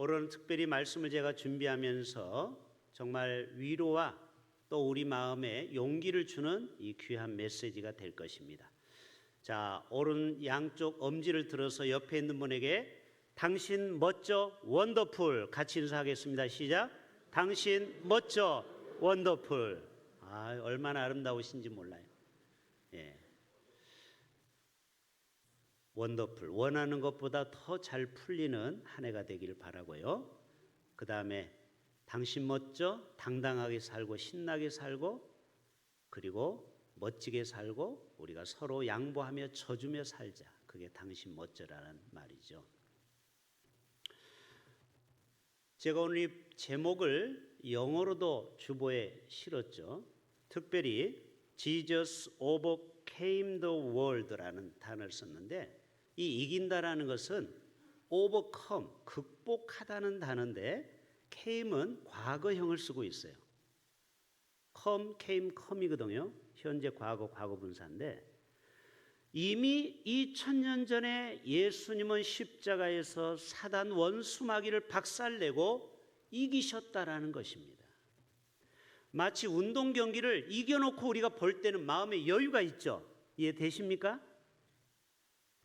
오늘 특별히 말씀을 제가 준비하면서 정말 위로와 또 우리 마음에 용기를 주는 이 귀한 메시지가 될 것입니다. 자, 오른 양쪽 엄지를 들어서 옆에 있는 분에게 당신 멋져 원더풀 같이 인사하겠습니다. 시작. 당신 멋져 원더풀. 아, 얼마나 아름다우신지 몰라요. 예. 원더풀. 원하는 것보다 더 잘 풀리는 한 해가 되길 바라고요. 그 다음에 당신 멋져 당당하게 살고 신나게 살고 그리고 멋지게 살고 우리가 서로 양보하며 져주며 살자. 그게 당신 멋져라는 말이죠. 제가 오늘 이 제목을 영어로도 주보에 실었죠. 특별히 Jesus overcame the world라는 단어를 썼는데 이 이긴다라는 것은 overcome 극복하다는 단어인데 came은 과거형을 쓰고 있어요. come, came, come이거든요. 현재 과거 과거 분사인데 이미 2000년 전에 예수님은 십자가에서 사단 원수마귀를 박살내고 이기셨다라는 것입니다. 마치 운동 경기를 이겨놓고 우리가 볼 때는 마음에 여유가 있죠. 이해 되십니까?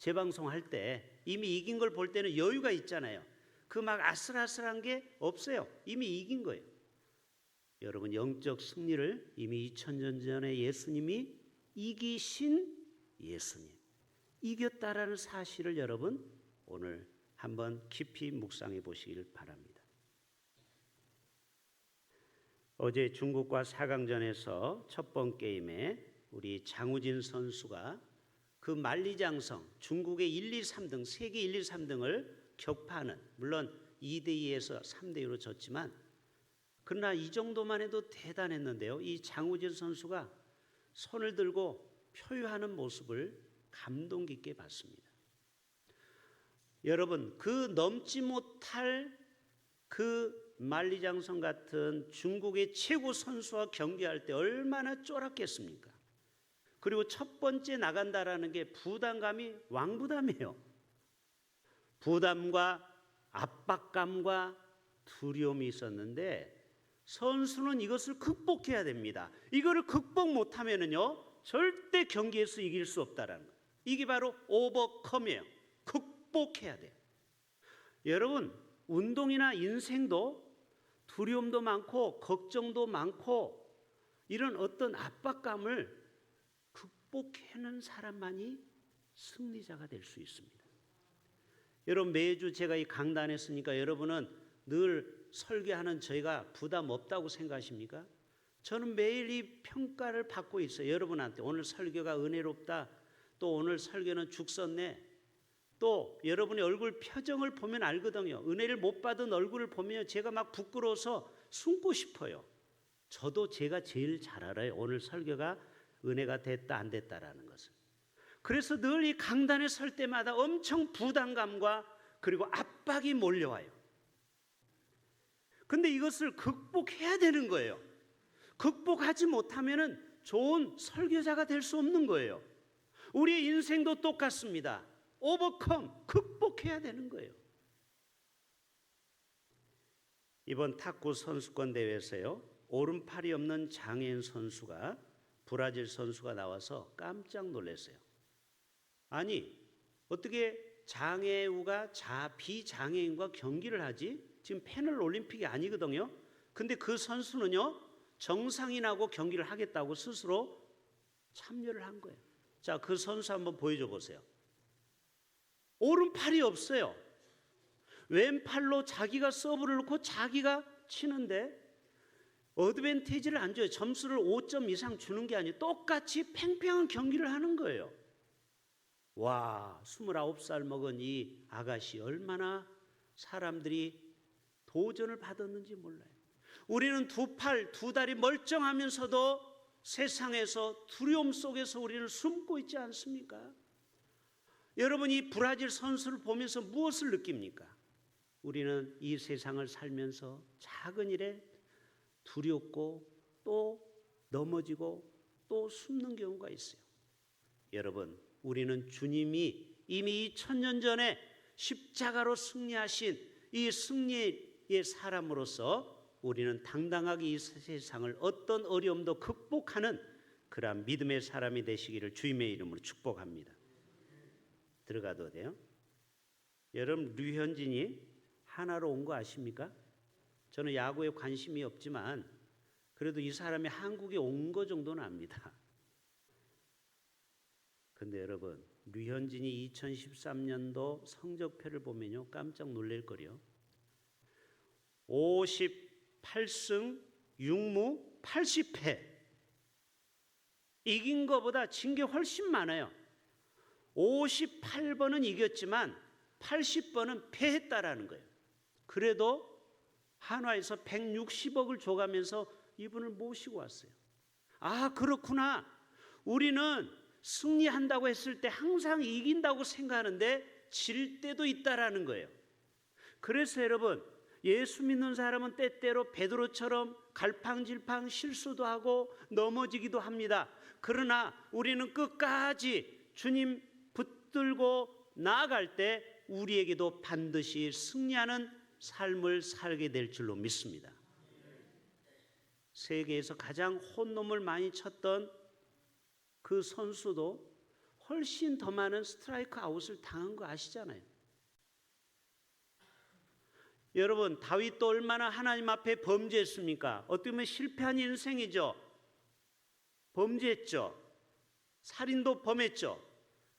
재방송 할때 이미 이긴 걸 볼 때는 여유가 있잖아요. 그 막 아슬아슬한 게 없어요. 이미 이긴 거예요. 여러분 영적 승리를 이미 2000년 전에 예수님이 이기신 예수님 이겼다라는 사실을 여러분 오늘 한번 깊이 묵상해 보시길 바랍니다. 어제 중국과 4강전에서 첫 번 게임에 우리 장우진 선수가 그 만리장성 중국의 1, 2, 3등 세계 1, 2, 3등을 격파하는 물론 2대 2에서 3대 2로 졌지만 그러나 이 정도만 해도 대단했는데요. 이 장우진 선수가 손을 들고 표유하는 모습을 감동 깊게 봤습니다. 여러분, 그 넘지 못할 그 만리장성 같은 중국의 최고 선수와 경기할 때 얼마나 쫄았겠습니까? 그리고 첫 번째 나간다라는 게 부담감이 왕부담이에요. 부담과 압박감과 두려움이 있었는데 선수는 이것을 극복해야 됩니다. 이거를 극복 못하면은요 절대 경기에서 이길 수 없다라는 거. 이게 바로 오버컴이에요. 극복해야 돼요. 여러분 운동이나 인생도 두려움도 많고 걱정도 많고 이런 어떤 압박감을 극복해는 사람만이 승리자가 될 수 있습니다. 여러분 매주 제가 이 강단에 있으니까 여러분은 늘 설교하는 저희가 부담 없다고 생각하십니까? 저는 매일 이 평가를 받고 있어요. 여러분한테 오늘 설교가 은혜롭다. 또 오늘 설교는 죽었네. 또 여러분의 얼굴 표정을 보면 알거든요. 은혜를 못 받은 얼굴을 보면 제가 막 부끄러워서 숨고 싶어요. 저도 제가 제일 잘 알아요. 오늘 설교가 은혜가 됐다 안 됐다라는 것을. 그래서 늘 이 강단에 설 때마다 엄청 부담감과 그리고 압박이 몰려와요. 근데 이것을 극복해야 되는 거예요. 극복하지 못하면은 좋은 설교자가 될 수 없는 거예요. 우리의 인생도 똑같습니다. 오버컴, 극복해야 되는 거예요. 이번 탁구 선수권 대회에서요. 오른팔이 없는 장애인 선수가 브라질 선수가 나와서 깜짝 놀랐어요. 아니, 어떻게 장애우가 자 비장애인과 경기를 하지? 지금 패널 올림픽이 아니거든요. 근데 그 선수는요. 정상인하고 경기를 하겠다고 스스로 참여를 한 거예요. 자, 그 선수 한번 보여줘 보세요. 오른팔이 없어요. 왼팔로 자기가 서브를 놓고 자기가 치는데 어드밴티지를 안 줘요. 점수를 5점 이상 주는 게 아니에요. 똑같이 팽팽한 경기를 하는 거예요. 와, 29살 먹은 이 아가씨 얼마나 사람들이 도전을 받았는지 몰라요. 우리는 두 팔, 두 다리 멀쩡하면서도 세상에서 두려움 속에서 우리는 숨고 있지 않습니까? 여러분 이 브라질 선수를 보면서 무엇을 느낍니까? 우리는 이 세상을 살면서 작은 일에 두렵고 또 넘어지고 또 숨는 경우가 있어요. 여러분, 우리는 주님이 이미 천년 전에 십자가로 승리하신 이 승리의 사람으로서 우리는 당당하게 이 세상을 어떤 어려움도 극복하는 그러한 믿음의 사람이 되시기를 주님의 이름으로 축복합니다. 들어가도 돼요? 여러분 류현진이 하나로 온 거 아십니까? 저는 야구에 관심이 없지만 그래도 이 사람이 한국에 온 거 정도는 압니다. 근데 여러분 류현진이 2013년도 성적표를 보면요 깜짝 놀랄 거요. 58승 6무 80패 이긴 거보다 진 게 훨씬 많아요. 58번은 이겼지만 80번은 패했다라는 거예요. 그래도 한화에서 160억을 줘가면서 이분을 모시고 왔어요. 아, 그렇구나. 우리는 승리한다고 했을 때 항상 이긴다고 생각하는데 질 때도 있다라는 거예요. 그래서 여러분, 예수 믿는 사람은 때때로 베드로처럼 갈팡질팡 실수도 하고 넘어지기도 합니다. 그러나 우리는 끝까지 주님 붙들고 나아갈 때 우리에게도 반드시 승리하는 삶을 살게 될 줄로 믿습니다. 세계에서 가장 혼놈을 많이 쳤던 그 선수도 훨씬 더 많은 스트라이크 아웃을 당한 거 아시잖아요. 여러분 다윗도 얼마나 하나님 앞에 범죄했습니까? 어떻게 보면 실패한 인생이죠. 범죄했죠. 살인도 범했죠.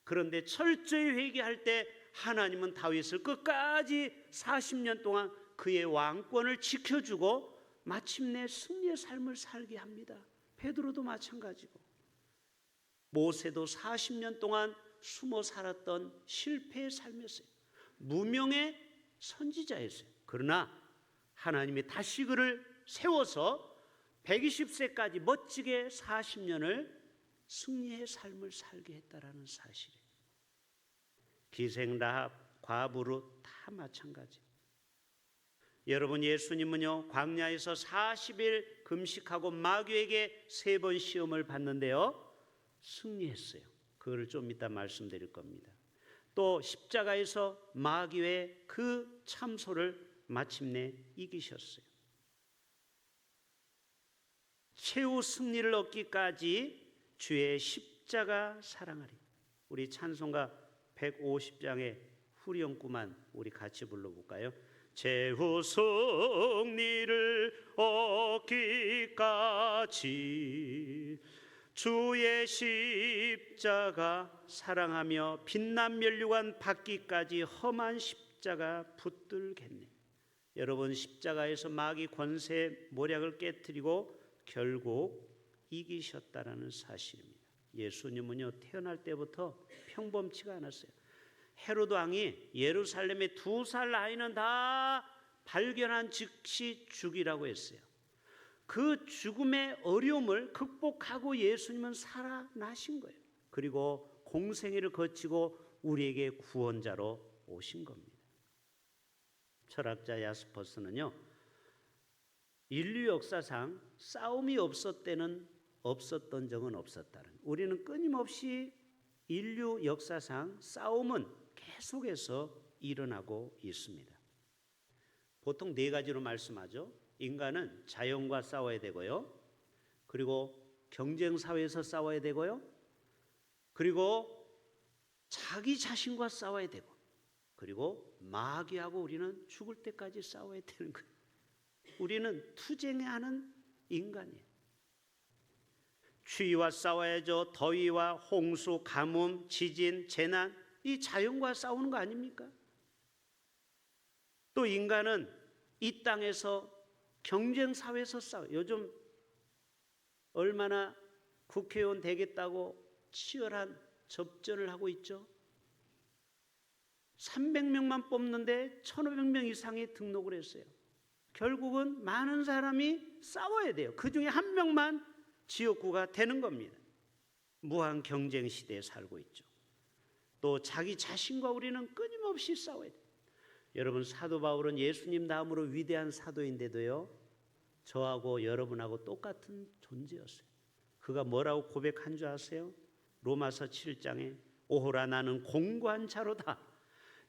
그런데 철저히 회개할 때 하나님은 다윗을 끝까지 40년 동안 그의 왕권을 지켜주고 마침내 승리의 삶을 살게 합니다. 베드로도 마찬가지고 모세도 40년 동안 숨어 살았던 실패의 삶이었어요. 무명의 선지자였어요. 그러나 하나님이 다시 그를 세워서 120세까지 멋지게 40년을 승리의 삶을 살게 했다라는 사실이에요. 기생 라합 과부로 다 마찬가지. 여러분 예수님은요 광야에서 40일 금식하고 마귀에게 세 번 시험을 받는데요 승리했어요. 그걸 좀 이따 말씀드릴 겁니다. 또 십자가에서 마귀의 그 참소를 마침내 이기셨어요. 최후 승리를 얻기까지 주의 십자가 사랑하리. 우리 찬송가 150장의 후렴구만 우리 같이 불러볼까요? 최후 승리를 얻기까지 주의 십자가 사랑하며 빛난 면류관 받기까지 험한 십자가 붙들겠네. 여러분 십자가에서 마귀 권세 모략을 깨뜨리고 결국 이기셨다라는 사실입니다. 예수님은요 태어날 때부터 평범치가 않았어요. 헤로드 왕이 예루살렘의 두 살 아이는 다 발견한 즉시 죽이라고 했어요. 그 죽음의 어려움을 극복하고 예수님은 살아나신 거예요. 그리고 공생애를 거치고 우리에게 구원자로 오신 겁니다. 철학자 야스퍼스는요. 인류 역사상 싸움이 없었때는 없었던 적은 없었다는. 우리는 끊임없이 인류 역사상 싸움은 계속해서 일어나고 있습니다. 보통 네 가지로 말씀하죠. 인간은 자연과 싸워야 되고요. 그리고 경쟁 사회에서 싸워야 되고요. 그리고 자기 자신과 싸워야 되고 그리고 마귀하고 우리는 죽을 때까지 싸워야 되는 거예요. 우리는 투쟁하는 인간이에요. 추위와 싸워야죠. 더위와 홍수, 가뭄, 지진, 재난 이 자연과 싸우는 거 아닙니까? 또 인간은 이 땅에서 경쟁 사회에서 싸워. 요즘 얼마나 국회의원 되겠다고 치열한 접전을 하고 있죠. 300명만 뽑는데 1,500명 이상이 등록을 했어요. 결국은 많은 사람이 싸워야 돼요. 그 중에 한 명만 지역구가 되는 겁니다. 무한 경쟁 시대에 살고 있죠. 또 자기 자신과 우리는 끊임없이 싸워야 돼요. 여러분 사도 바울은 예수님 다음으로 위대한 사도인데도요. 저하고 여러분하고 똑같은 존재였어요. 그가 뭐라고 고백한 줄 아세요? 로마서 7장에 오호라 나는 공고한 자로다.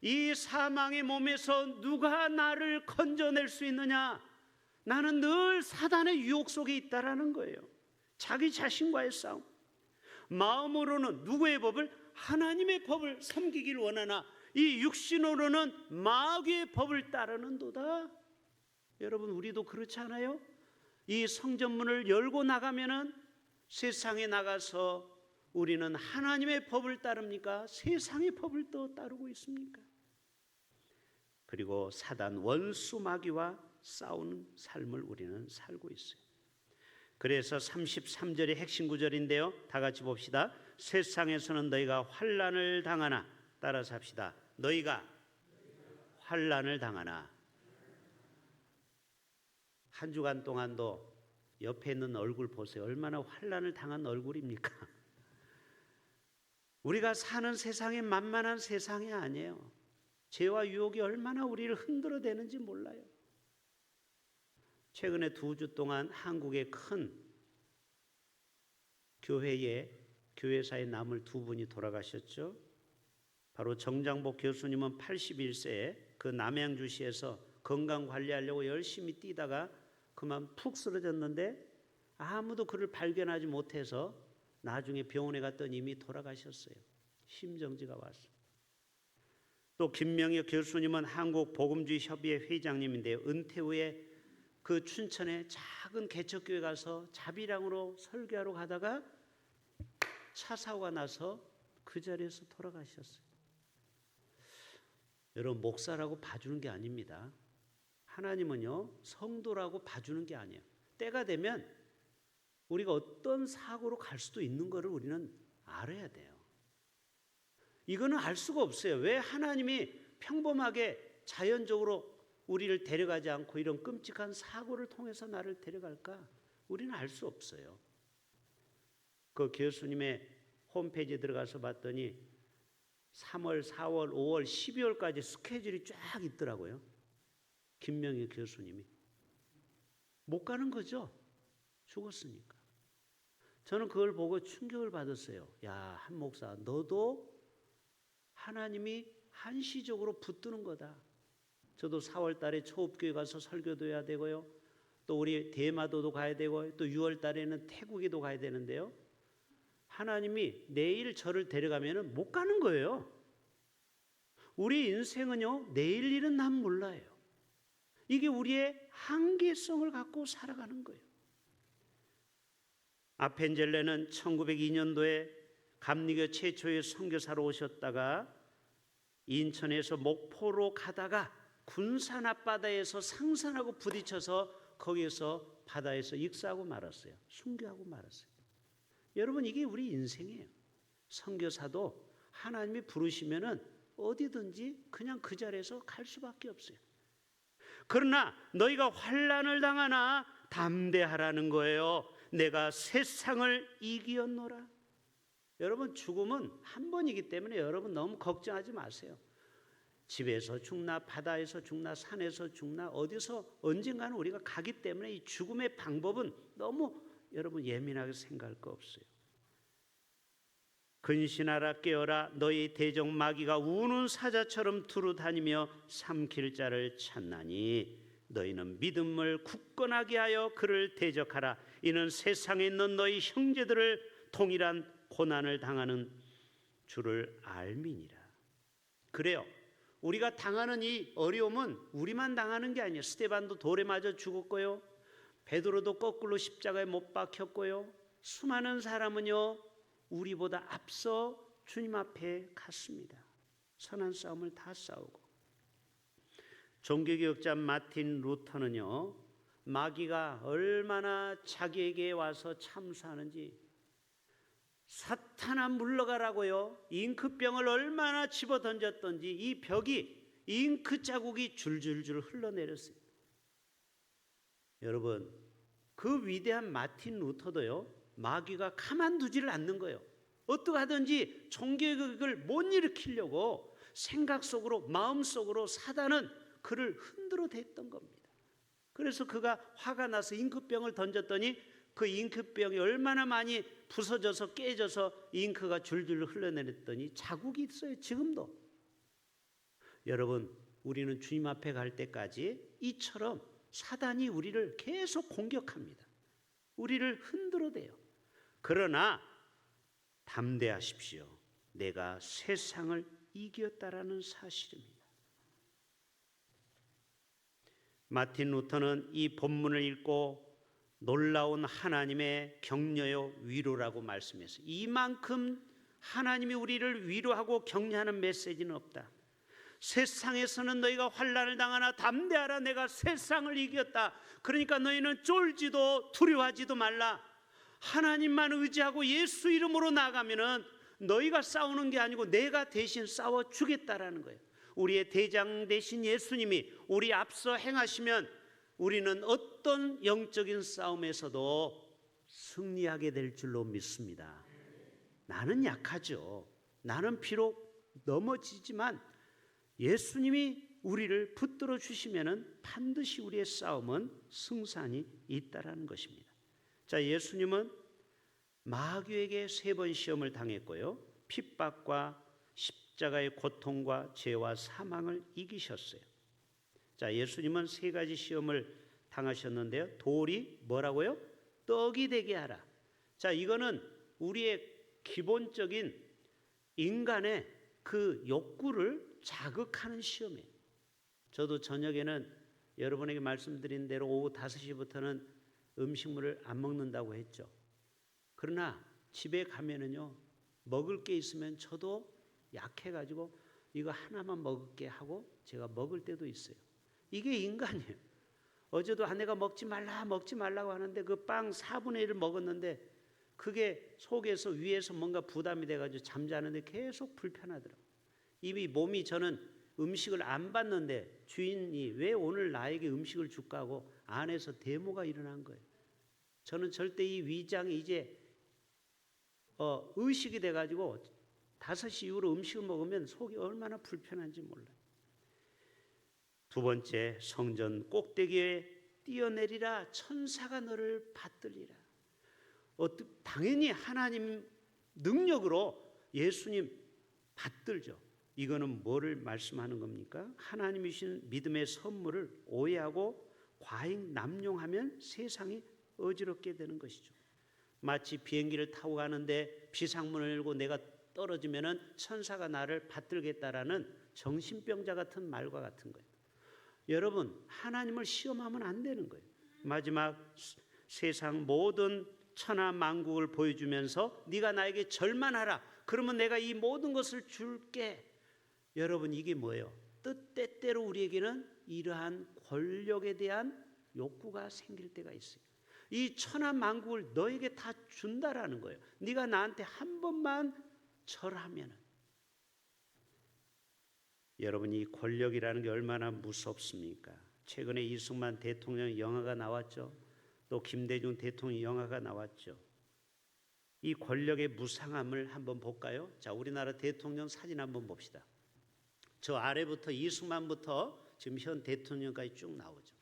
이 사망의 몸에서 누가 나를 건져낼 수 있느냐? 나는 늘 사단의 유혹 속에 있다라는 거예요. 자기 자신과의 싸움. 마음으로는 누구의 법을 하나님의 법을 섬기길 원하나 이 육신으로는 마귀의 법을 따르는 도다. 여러분 우리도 그렇지 않아요? 이 성전문을 열고 나가면은 세상에 나가서 우리는 하나님의 법을 따릅니까? 세상의 법을 또 따르고 있습니까? 그리고 사단 원수 마귀와 싸우는 삶을 우리는 살고 있어요. 그래서 33절의 핵심 구절인데요. 다 같이 봅시다. 세상에서는 너희가 환란을 당하나 따라서 합시다. 너희가 환란을 당하나 한 주간 동안도 옆에 있는 얼굴 보세요. 얼마나 환란을 당한 얼굴입니까? 우리가 사는 세상이 만만한 세상이 아니에요. 죄와 유혹이 얼마나 우리를 흔들어 대는지 몰라요. 최근에 두 주 동안 한국의 큰 교회에 교회사에 남을 두 분이 돌아가셨죠. 바로 정장복 교수님은 81세에 그 남양주시에서 건강 관리하려고 열심히 뛰다가 그만 푹 쓰러졌는데 아무도 그를 발견하지 못해서 나중에 병원에 갔더니 이미 돌아가셨어요. 심정지가 왔어요. 또 김명희 교수님은 한국 복음주의 협의회 회장님인데요. 은퇴 후에 그 춘천에 작은 개척교회 가서 자비랑으로 설교하러 가다가 차 사고가 나서 그 자리에서 돌아가셨어요. 여러분 목사라고 봐주는 게 아닙니다. 하나님은요 성도라고 봐주는 게 아니에요. 때가 되면 우리가 어떤 사고로 갈 수도 있는 것을 우리는 알아야 돼요. 이거는 알 수가 없어요. 왜 하나님이 평범하게 자연적으로 우리를 데려가지 않고 이런 끔찍한 사고를 통해서 나를 데려갈까? 우리는 알 수 없어요. 그 교수님의 홈페이지에 들어가서 봤더니 3월, 4월, 5월, 12월까지 스케줄이 쫙 있더라고요. 김명희 교수님이. 못 가는 거죠. 죽었으니까. 저는 그걸 보고 충격을 받았어요. 야, 한 목사, 너도 하나님이 한시적으로 붙드는 거다. 저도 4월 달에 초읍교회 가서 설교도 해야 되고요. 또 우리 대마도도 가야 되고 또 6월 달에는 태국에도 가야 되는데요. 하나님이 내일 저를 데려가면은 못 가는 거예요. 우리 인생은요, 내일 일은 난 몰라요. 이게 우리의 한계성을 갖고 살아가는 거예요. 아펜젤레는 1902년도에 감리교 최초의 선교사로 오셨다가 인천에서 목포로 가다가 군산 앞바다에서 상산하고 부딪혀서 거기에서 바다에서 익사하고 말았어요. 순교하고 말았어요. 여러분 이게 우리 인생이에요. 선교사도 하나님이 부르시면은 어디든지 그냥 그 자리에서 갈 수밖에 없어요. 그러나 너희가 환란을 당하나 담대하라는 거예요. 내가 세상을 이기었노라. 여러분 죽음은 한 번이기 때문에 여러분 너무 걱정하지 마세요. 집에서 죽나 바다에서 죽나 산에서 죽나 어디서 언젠가는 우리가 가기 때문에 이 죽음의 방법은 너무 여러분 예민하게 생각할 거 없어요. 근신하라 깨어라. 너희 대적 마귀가 우는 사자처럼 두루 다니며 삼킬 자를 찾나니 너희는 믿음을 굳건하게 하여 그를 대적하라. 이는 세상에 있는 너희 형제들을 동일한 고난을 당하는 줄을 알미니라. 그래요 우리가 당하는 이 어려움은 우리만 당하는 게 아니에요. 스테반도 돌에 맞아 죽었고요. 베드로도 거꾸로 십자가에 못 박혔고요. 수많은 사람은요 우리보다 앞서 주님 앞에 갔습니다. 선한 싸움을 다 싸우고. 종교개혁자 마틴 루터는요 마귀가 얼마나 자기에게 와서 참수하는지 사탄아 물러가라고요 잉크병을 얼마나 집어 던졌던지 이 벽이 잉크 자국이 줄줄줄 흘러내렸어요. 여러분 그 위대한 마틴 루터도요 마귀가 가만두지를 않는 거예요. 어떻게 하든지 종교개혁을 못 일으키려고 생각 속으로 마음 속으로 사단은 그를 흔들어 댔던 겁니다. 그래서 그가 화가 나서 잉크병을 던졌더니 그 잉크병이 얼마나 많이 부서져서 깨져서 잉크가 줄줄 흘러내렸더니 자국이 있어요. 지금도. 여러분, 우리는 주님 앞에 갈 때까지 이처럼 사단이 우리를 계속 공격합니다. 우리를 흔들어대요. 그러나 담대하십시오. 내가 세상을 이겼다라는 사실입니다. 마틴 루터는 이 본문을 읽고 놀라운 하나님의 격려요 위로라고 말씀했어요. 이만큼 하나님이 우리를 위로하고 격려하는 메시지는 없다. 세상에서는 너희가 환란을 당하나 담대하라 내가 세상을 이겼다. 그러니까 너희는 쫄지도 두려워하지도 말라. 하나님만 의지하고 예수 이름으로 나가면은 너희가 싸우는 게 아니고 내가 대신 싸워 주겠다라는 거예요. 우리의 대장 대신 예수님이 우리 앞서 행하시면 우리는 어떤 영적인 싸움에서도 승리하게 될 줄로 믿습니다. 나는 약하죠. 나는 비록 넘어지지만 예수님이 우리를 붙들어 주시면은 반드시 우리의 싸움은 승산이 있다라는 것입니다. 자, 예수님은 마귀에게 세 번 시험을 당했고요. 핍박과 십자가의 고통과 죄와 사망을 이기셨어요. 자, 예수님은 세 가지 시험을 당하셨는데요. 돌이 뭐라고요? 떡이 되게 하라. 자, 이거는 우리의 기본적인 인간의 그 욕구를 자극하는 시험이에요. 저도 저녁에는 여러분에게 말씀드린 대로 오후 5시부터는 음식물을 안 먹는다고 했죠. 그러나 집에 가면은요. 먹을 게 있으면 저도 약해 가지고 이거 하나만 먹을게 하고 제가 먹을 때도 있어요. 이게 인간이에요. 어제도 아내가 먹지 말라 먹지 말라고 하는데 그 빵 4분의 1을 먹었는데 그게 속에서 위에서 뭔가 부담이 돼 가지고 잠자는데 계속 불편하더라고요. 이미 몸이 저는 음식을 안 받는데 주인이 왜 오늘 나에게 음식을 줄까 하고 안에서 데모가 일어난 거예요. 저는 절대 이 위장이 이제 어, 의식이 돼가지고 5시 이후로 음식을 먹으면 속이 얼마나 불편한지 몰라요. 두 번째 성전 꼭대기에 뛰어내리라 천사가 너를 받들리라. 어, 당연히 하나님 능력으로 예수님 받들죠. 이거는 뭐를 말씀하는 겁니까? 하나님이신 믿음의 선물을 오해하고 과잉 남용하면 세상이 어지럽게 되는 것이죠. 마치 비행기를 타고 가는데 비상문을 열고 내가 떨어지면은 천사가 나를 받들겠다라는 정신병자 같은 말과 같은 거예요. 여러분 하나님을 시험하면 안 되는 거예요. 마지막 세상 모든 천하 만국을 보여주면서 네가 나에게 절만하라. 그러면 내가 이 모든 것을 줄게. 여러분 이게 뭐예요? 뜻대로 우리에게는 이러한 권력에 대한 욕구가 생길 때가 있어요. 이 천하 만국을 너에게 다 준다라는 거예요. 네가 나한테 한 번만 절하면은 여러분 이 권력이라는 게 얼마나 무섭습니까? 최근에 이승만 대통령 영화가 나왔죠. 또 김대중 대통령 영화가 나왔죠. 이 권력의 무상함을 한번 볼까요? 자, 우리나라 대통령 사진 한번 봅시다. 저 아래부터 이승만부터 지금 현 대통령까지 쭉 나오죠.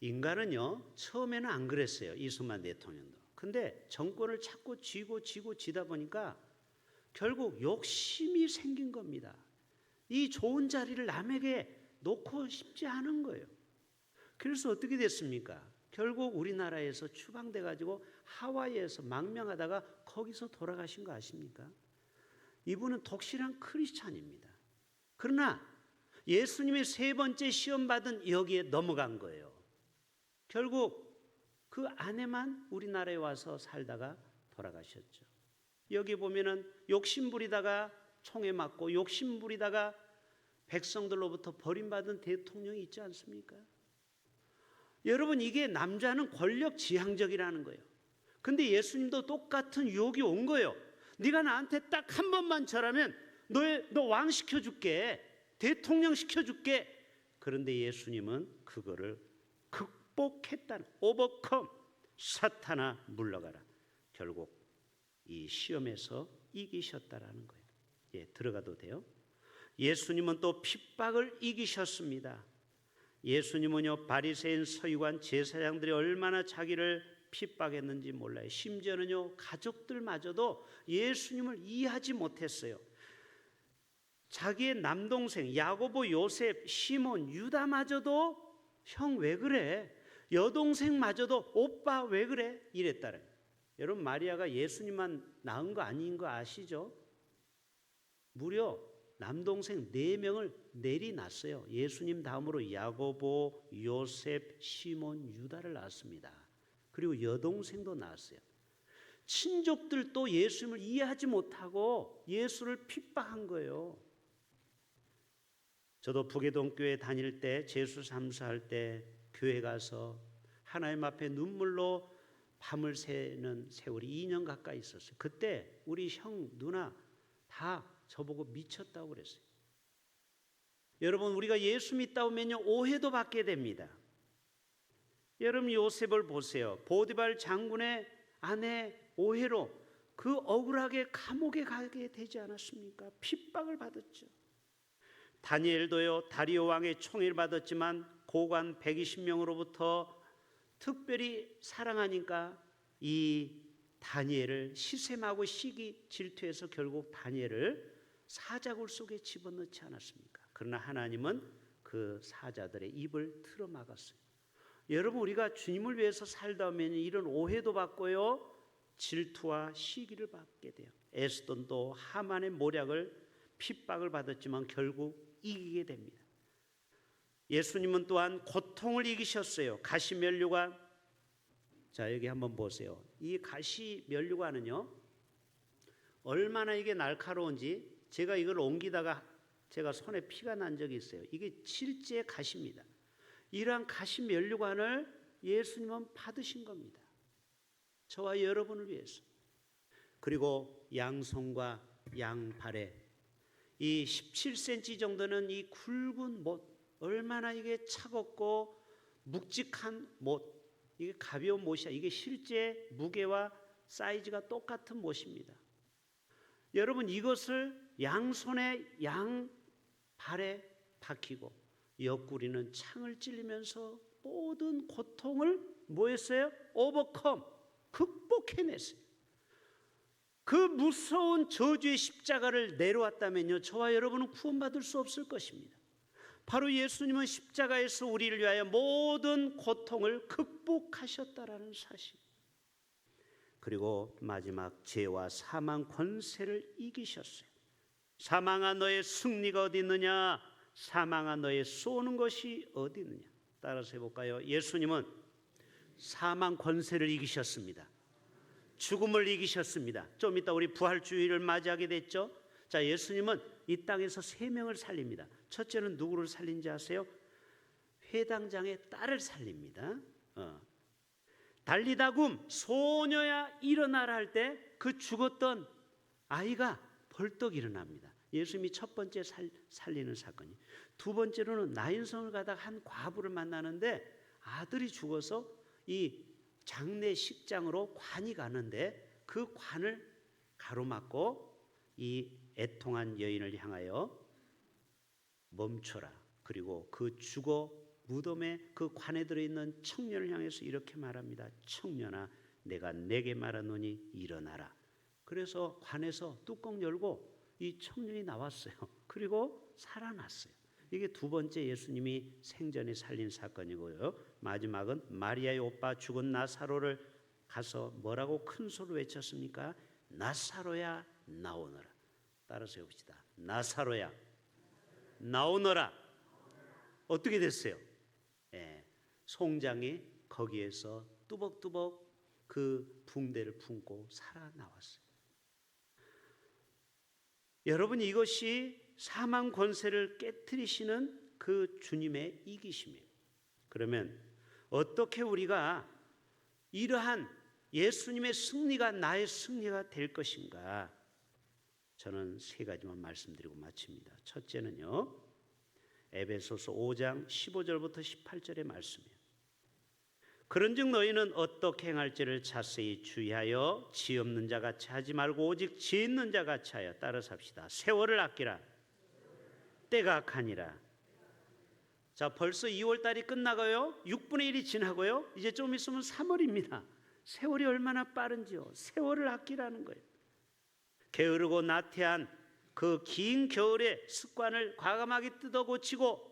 인간은요, 처음에는 안 그랬어요. 이승만 대통령도. 근데 정권을 자꾸 쥐고 쥐고 쥐다 보니까 결국 욕심이 생긴 겁니다. 이 좋은 자리를 남에게 놓고 싶지 않은 거예요. 그래서 어떻게 됐습니까? 결국 우리나라에서 추방돼 가지고 하와이에서 망명하다가 거기서 돌아가신 거 아십니까? 이분은 독실한 크리스찬입니다. 그러나 예수님의 세 번째 시험 받은 여기에 넘어간 거예요. 결국 그 아내만 우리나라에 와서 살다가 돌아가셨죠. 여기 보면은 욕심 부리다가 총에 맞고 욕심 부리다가 백성들로부터 버림받은 대통령이 있지 않습니까? 여러분 이게 남자는 권력 지향적이라는 거예요. 근데 예수님도 똑같은 유혹이 온 거예요. 네가 나한테 딱 한 번만 절하면 너의 너왕 시켜 줄게. 대통령 시켜 줄게. 그런데 예수님은 그거를 극복했다는 오버컴 사탄아 물러가라. 결국 이 시험에서 이기셨다라는 거예요. 예, 들어가도 돼요. 예수님은 또 핍박을 이기셨습니다. 예수님은요 바리새인 서기관 제사장들이 얼마나 자기를 핍박했는지 몰라요. 심지어는요 가족들마저도 예수님을 이해하지 못했어요. 자기의 남동생 야고보, 요셉, 시몬, 유다마저도 형 왜 그래? 여동생마저도 오빠 왜 그래? 이랬다는. 여러분 마리아가 예수님만 낳은 거 아닌 거 아시죠? 무려 남동생 네 명을 내리놨어요. 예수님 다음으로 야고보, 요셉, 시몬, 유다를 낳았습니다. 그리고 여동생도 낳았어요. 친족들도 예수님을 이해하지 못하고 예수를 핍박한 거예요. 저도 북해동 교회 다닐 때 재수 삼수할 때 교회 가서 하나님 앞에 눈물로 밤을 새는 세월이 2년 가까이 있었어요. 그때 우리 형 누나 다 저보고 미쳤다고 그랬어요. 여러분 우리가 예수 믿다 보면요 오해도 받게 됩니다. 여러분 요셉을 보세요. 보디발 장군의 아내 오해로 그 억울하게 감옥에 가게 되지 않았습니까? 핍박을 받았죠. 다니엘도요 다리오 왕의 총애를 받았지만 고관 120명으로부터 특별히 사랑하니까 이 다니엘을 시샘하고 시기 질투해서 결국 다니엘을 사자굴 속에 집어넣지 않았습니까? 그러나 하나님은 그 사자들의 입을 틀어 막았어요. 여러분 우리가 주님을 위해서 살다 보면 이런 오해도 받고요. 질투와 시기를 받게 돼요. 에스돈도 하만의 모략을 핍박을 받았지만 결국 이기게 됩니다. 예수님은 또한 고통을 이기셨어요. 가시 면류관 자 여기 한번 보세요. 이 가시 면류관은요 얼마나 이게 날카로운지 제가 이걸 옮기다가 제가 손에 피가 난 적이 있어요. 이게 실제 가시입니다. 이러한 가시 면류관을 예수님은 받으신 겁니다. 저와 여러분을 위해서. 그리고 양손과 양발에 이 17cm 정도는 이 굵은 못 얼마나 이게 차갑고 묵직한 못 이게 가벼운 못이야. 이게 실제 무게와 사이즈가 똑같은 못입니다. 여러분 이것을 양손에 양 발에 박히고 옆구리는 창을 찔리면서 모든 고통을 뭐했어요? 오버컴 극복해냈어요. 그 무서운 저주의 십자가를 내려왔다면요, 저와 여러분은 구원받을 수 없을 것입니다. 바로 예수님은 십자가에서 우리를 위하여 모든 고통을 극복하셨다라는 사실. 그리고 마지막 죄와 사망 권세를 이기셨어요. 사망아 너의 승리가 어디 있느냐? 사망아 너의 쏘는 것이 어디 있느냐? 따라서 해볼까요? 예수님은 사망 권세를 이기셨습니다. 죽음을 이기셨습니다. 좀 이따 우리 부활주의를 맞이하게 됐죠. 자, 예수님은 이 땅에서 세 명을 살립니다. 첫째는 누구를 살린지 아세요? 회당장의 딸을 살립니다. 어. 달리다굼 소녀야 일어나라 할 때 그 죽었던 아이가 벌떡 일어납니다. 예수님이 첫 번째 살, 살리는 사건이. 두 번째로는 나인성을 가다가 한 과부를 만나는데 아들이 죽어서 이 장례식장으로 관이 가는데 그 관을 가로막고 이 애통한 여인을 향하여 멈춰라. 그리고 그 죽어 무덤에 그 관에 들어 있는 청년을 향해서 이렇게 말합니다. 청년아, 내가 내게 말하노니 일어나라. 그래서 관에서 뚜껑 열고 이 청년이 나왔어요. 그리고 살아났어요. 이게 두 번째 예수님이 생전에 살린 사건이고요. 마지막은 마리아의 오빠 죽은 나사로를 가서 뭐라고 큰 소리로 외쳤습니까? 나사로야 나오너라. 따라서 해봅시다. 나사로야 나오너라. 어떻게 됐어요? 예, 송장이 거기에서 뚜벅뚜벅 그 붕대를 품고 살아나왔어요. 여러분 이것이 사망 권세를 깨뜨리시는 그 주님의 이기심이에요. 그러면 어떻게 우리가 이러한 예수님의 승리가 나의 승리가 될 것인가? 저는 세 가지만 말씀드리고 마칩니다. 첫째는요. 에베소서 5장 15절부터 18절의 말씀이에요. 그런즉 너희는 어떻게 행할지를 자세히 주의하여 지 없는 자 같이 하지 말고 오직 지 있는 자 같이 하여 따라서 합시다. 세월을 아끼라. 때가 악하니라. 자, 벌써 2월 달이 끝나고요. 6분의 1이 지나고요. 이제 좀 있으면 3월입니다. 세월이 얼마나 빠른지요. 세월을 아끼라는 거예요. 게으르고 나태한 그 긴 겨울의 습관을 과감하게 뜯어 고치고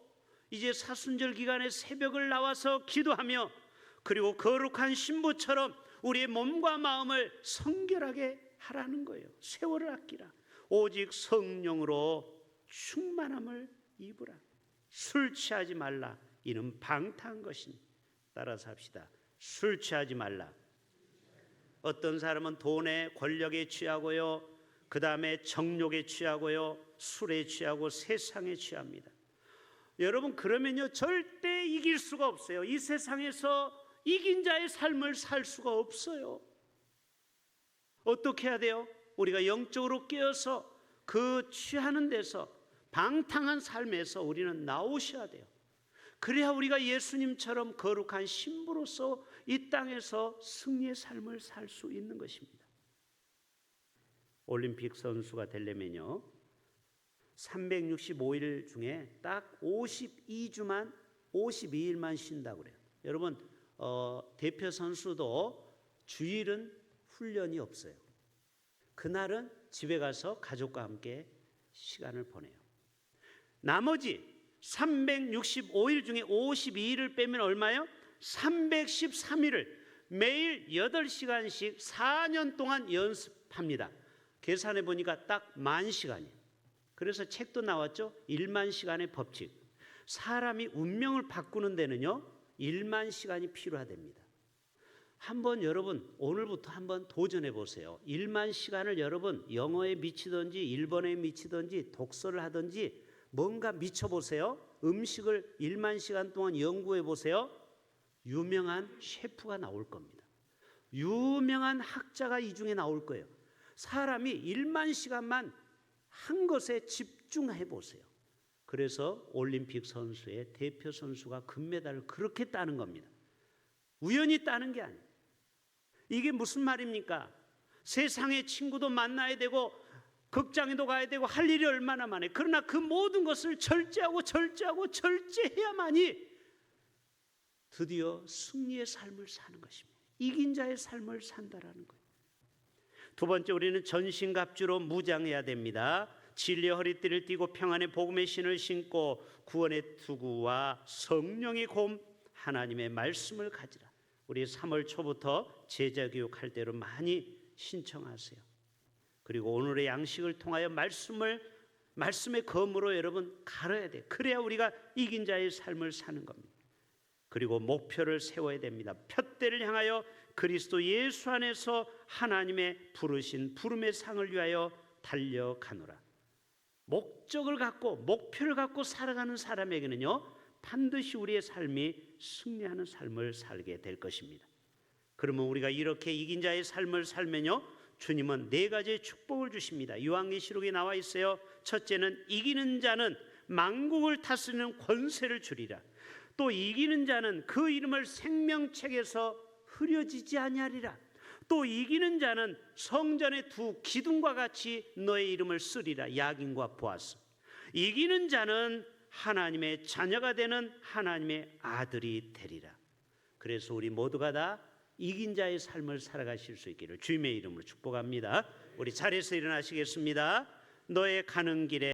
이제 사순절 기간에 새벽을 나와서 기도하며 그리고 거룩한 신부처럼 우리의 몸과 마음을 성결하게 하라는 거예요. 세월을 아끼라. 오직 성령으로 충만함을 입으라. 술 취하지 말라. 이는 방탕한 것이니. 따라서 합시다. 술 취하지 말라. 어떤 사람은 돈에 권력에 취하고요. 그 다음에 정욕에 취하고요. 술에 취하고 세상에 취합니다. 여러분 그러면요 절대 이길 수가 없어요. 이 세상에서 이긴 자의 삶을 살 수가 없어요. 어떻게 해야 돼요? 우리가 영적으로 깨어서 그 취하는 데서 방탕한 삶에서 우리는 나오셔야 돼요. 그래야 우리가 예수님처럼 거룩한 신부로서 이 땅에서 승리의 삶을 살 수 있는 것입니다. 올림픽 선수가 되려면요. 365일 중에 딱 52주만 52일만 쉰다고 그래요. 여러분 어, 대표 선수도 주일은 훈련이 없어요. 그날은 집에 가서 가족과 함께 시간을 보내요. 나머지 365일 중에 52일을 빼면 얼마요? 313일을 매일 8시간씩 4년 동안 연습합니다. 계산해 보니까 딱 만 시간이에요. 그래서 책도 나왔죠. 1만 시간의 법칙. 사람이 운명을 바꾸는 데는요. 1만 시간이 필요하답니다. 한번 여러분 오늘부터 한번 도전해 보세요. 1만 시간을 여러분 영어에 미치든지 일본에 미치든지 독서를 하든지 뭔가 미쳐 보세요. 음식을 1만 시간 동안 연구해 보세요. 유명한 셰프가 나올 겁니다. 유명한 학자가 이 중에 나올 거예요. 사람이 1만 시간만 한 것에 집중해 보세요. 그래서 올림픽 선수의 대표 선수가 금메달을 그렇게 따는 겁니다. 우연히 따는 게 아니에요. 이게 무슨 말입니까? 세상의 친구도 만나야 되고 극장에도 가야 되고 할 일이 얼마나 많아요. 그러나 그 모든 것을 절제하고 절제하고 절제해야만이 드디어 승리의 삶을 사는 것입니다. 이긴 자의 삶을 산다라는 거예요. 두 번째 우리는 전신갑주로 무장해야 됩니다. 진리의 허리띠를 띠고 평안의 복음의 신을 신고 구원의 투구와 성령의 곰 하나님의 말씀을 가지라. 우리 3월 초부터 제자 교육할 대로 많이 신청하세요. 그리고 오늘의 양식을 통하여 말씀을 말씀의 검으로 여러분 갈아야 돼. 그래야 우리가 이긴 자의 삶을 사는 겁니다. 그리고 목표를 세워야 됩니다. 푯대를 향하여 그리스도 예수 안에서 하나님의 부르신 부름의 상을 위하여 달려가노라. 목적을 갖고 목표를 갖고 살아가는 사람에게는요 반드시 우리의 삶이 승리하는 삶을 살게 될 것입니다. 그러면 우리가 이렇게 이긴 자의 삶을 살면요 주님은 네 가지의 축복을 주십니다. 요한계시록에 나와 있어요. 첫째는 이기는 자는 만국을 다스리는 권세를 주리라. 또 이기는 자는 그 이름을 생명책에서 흐려지지 아니하리라. 또 이기는 자는 성전의 두 기둥과 같이 너의 이름을 쓰리라. 야긴과 보아스. 이기는 자는 하나님의 자녀가 되는 하나님의 아들이 되리라. 그래서 우리 모두가 다 이긴 자의 삶을 살아가실 수 있기를 주님의 이름으로 축복합니다. 우리 자리에서 일어나시겠습니다. 너의 가는 길에